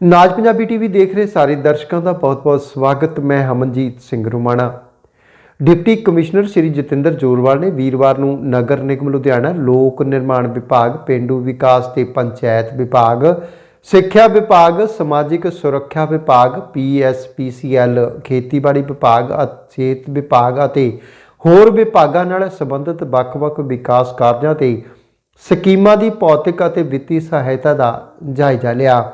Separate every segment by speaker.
Speaker 1: ਨਾਜ Punjabi TV ਦੇਖ ਰਹੇ ਸਾਰੇ ਦਰਸ਼ਕਾਂ ਦਾ ਬਹੁਤ-ਬਹੁਤ ਸਵਾਗਤ। ਮੈਂ ਹਮਨਜੀਤ ਸਿੰਘ ਰੁਮਾਣਾ। ਡਿਪਟੀ ਕਮਿਸ਼ਨਰ ਸ਼੍ਰੀ ਜਤਿੰਦਰ ਜੋਰਵਾਲ ਨੇ ਵੀਰਵਾਰ ਨੂੰ ਨਗਰ ਨਿਗਮ ਲੁਧਿਆਣਾ ਲੋਕ ਨਿਰਮਾਣ ਵਿਭਾਗ, ਪਿੰਡੂ ਵਿਕਾਸ ਤੇ ਪੰਚਾਇਤ ਵਿਭਾਗ, ਸਿੱਖਿਆ ਵਿਭਾਗ, ਸਮਾਜਿਕ ਸੁਰੱਖਿਆ ਵਿਭਾਗ ਪੀਐਸਪੀਸੀਐਲ ਖੇਤੀਬਾੜੀ ਵਿਭਾਗ ਸਿਹਤ ਵਿਭਾਗ ਅਤੇ ਹੋਰ ਵਿਭਾਗਾਂ ਨਾਲ ਸੰਬੰਧਿਤ ਵੱਖ-ਵੱਖ ਵਿਕਾਸ ਕਾਰਜਾਂ ਤੇ ਸਕੀਮਾਂ ਦੀ ਭੌਤਿਕ ਅਤੇ ਵਿੱਤੀ ਸਹਾਇਤਾ ਦਾ ਜਾਇਜ਼ਾ ਲਿਆ।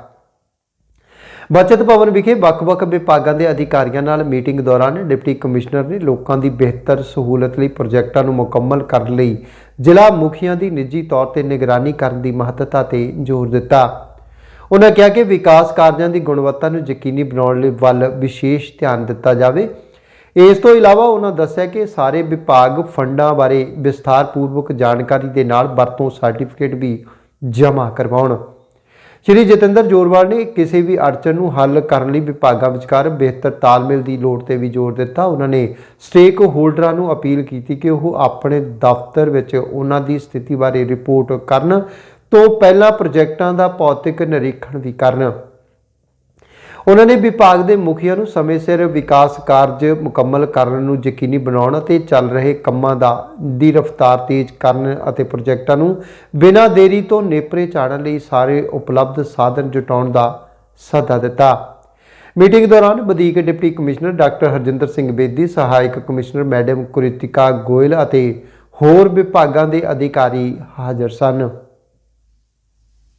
Speaker 1: ਬਚਤ ਭਵਨ ਵਿਖੇ ਵੱਖ-ਵੱਖ ਵਿਭਾਗਾਂ ਦੇ ਅਧਿਕਾਰੀਆਂ ਨਾਲ ਮੀਟਿੰਗ ਦੌਰਾਨ ਡਿਪਟੀ ਕਮਿਸ਼ਨਰ ਨੇ ਲੋਕਾਂ ਦੀ ਬਿਹਤਰ ਸਹੂਲਤ ਲਈ ਪ੍ਰੋਜੈਕਟਾਂ ਨੂੰ ਮੁਕੰਮਲ ਕਰਨ ਲਈ ਜ਼ਿਲ੍ਹਾ ਮੁਖੀਆਂ ਦੀ ਨਿੱਜੀ ਤੌਰ ਤੇ ਨਿਗਰਾਨੀ ਕਰਨ ਦੀ ਮਹੱਤਤਾ ਤੇ ਜ਼ੋਰ ਦਿੱਤਾ। ਉਹਨਾਂ ਕਿਹਾ ਕਿ ਵਿਕਾਸ ਕਾਰਜਾਂ ਦੀ ਗੁਣਵੱਤਾ ਨੂੰ ਯਕੀਨੀ ਬਣਾਉਣ ਲਈ ਵੱਲ ਵਿਸ਼ੇਸ਼ ਧਿਆਨ ਦਿੱਤਾ ਜਾਵੇ। ਇਸ ਤੋਂ ਇਲਾਵਾ ਉਹਨਾਂ ਦੱਸਿਆ ਕਿ ਸਾਰੇ ਵਿਭਾਗ ਫੰਡਾਂ ਬਾਰੇ ਵਿਸਥਾਰਪੂਰਵਕ ਜਾਣਕਾਰੀ ਦੇ ਨਾਲ ਵਰਤੋਂ ਸਰਟੀਫਿਕੇਟ ਵੀ ਜਮ੍ਹਾਂ ਕਰਵਾਉਣ। ਸ਼੍ਰੀ ਜਤਿੰਦਰ ਜੋਰਵਾਲ ਨੇ ਕਿਸੇ ਵੀ ਅੜਚਨ ਨੂੰ ਹੱਲ ਕਰਨ ਲਈ ਵਿਭਾਗਾਂ ਵਿਚਕਾਰ ਬਿਹਤਰ ਤਾਲਮੇਲ ਦੀ ਲੋੜ ਤੇ ਵੀ ਜ਼ੋਰ ਦਿੱਤਾ। ਉਹਨਾਂ ਨੇ ਸਟੇਕ ਹੋਲਡਰਾਂ ਨੂੰ ਅਪੀਲ ਕੀਤੀ ਕਿ ਉਹ ਆਪਣੇ ਦਫ਼ਤਰ ਵਿੱਚ ਉਹਨਾਂ ਦੀ ਸਥਿਤੀ ਬਾਰੇ ਰਿਪੋਰਟ ਕਰਨ ਤੋਂ ਪਹਿਲਾਂ ਪ੍ਰੋਜੈਕਟਾਂ ਦਾ ਭੌਤਿਕ ਨਿਰੀਖਣ ਵੀ ਕਰਨ। ਉਹਨਾਂ ਨੇ ਵਿਭਾਗ ਦੇ ਮੁਖੀਆਂ ਨੂੰ ਸਮੇਂ ਸਿਰ ਵਿਕਾਸ ਕਾਰਜ ਮੁਕੰਮਲ ਕਰਨ ਨੂੰ ਯਕੀਨੀ ਬਣਾਉਣ ਅਤੇ ਚੱਲ ਰਹੇ ਕੰਮਾਂ ਦਾ, ਦੀ ਰਫ਼ਤਾਰ ਤੇਜ਼ ਕਰਨ ਅਤੇ ਪ੍ਰੋਜੈਕਟਾਂ ਨੂੰ ਬਿਨਾਂ ਦੇਰੀ ਤੋਂ ਨੇਪਰੇ ਚਾੜਨ ਲਈ ਸਾਰੇ ਉਪਲਬਧ ਸਾਧਨ ਜੁਟਾਉਣ ਦਾ ਸੱਦਾ ਦਿੱਤਾ। ਮੀਟਿੰਗ ਦੌਰਾਨ ਵਧੀਕ deputy commissioner doctor Harjinder Singh Bedi, ਸਹਾਇਕ ਕਮਿਸ਼ਨਰ ਮੈਡਮ ਕੁਰਿਤਿਕਾ ਗੋਇਲ ਅਤੇ ਹੋਰ ਵਿਭਾਗਾਂ ਦੇ ਅਧਿਕਾਰੀ ਹਾਜ਼ਰ ਸਨ।